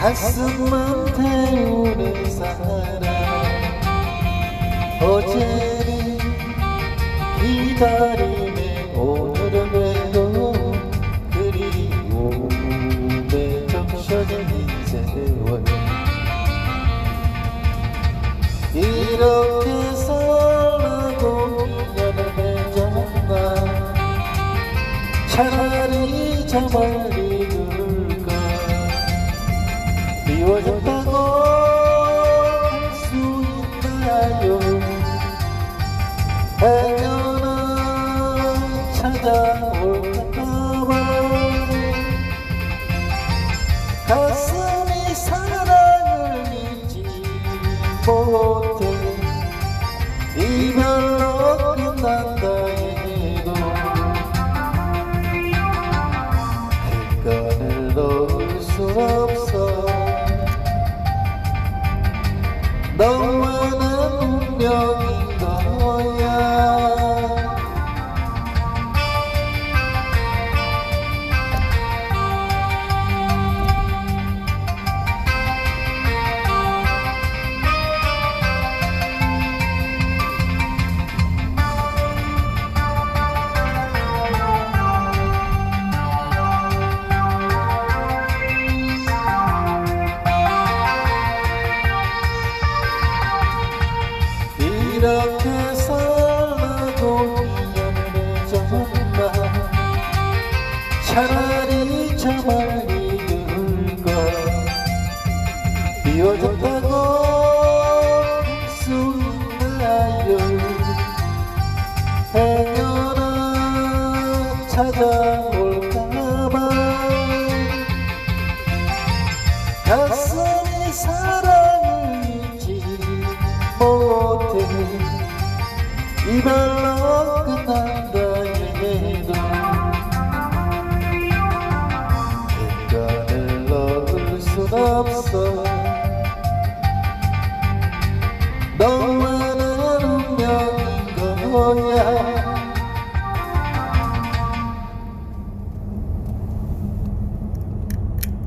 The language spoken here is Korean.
가슴만 태우는 사람. 어제는 기다림에 오늘은 외로움 그리움에 적셔진 세월 이렇게 살라고 인연을 맺었나 차라리 저 멀리 미워졌다고 할 수 있나요. 해녀는 찾아올까봐 가슴이 사랑을 잊지 못해 이별로 끝난다 해도 객관을 놓을 수 없어 Don't 이렇게 인연을 맺었나 차라리 저 멀리 둘까 비워졌다고 있나요 해녀는 찾아올까봐. 가슴이 사랑을 잊지 못 dibelok ke tandanya hidup Indah elok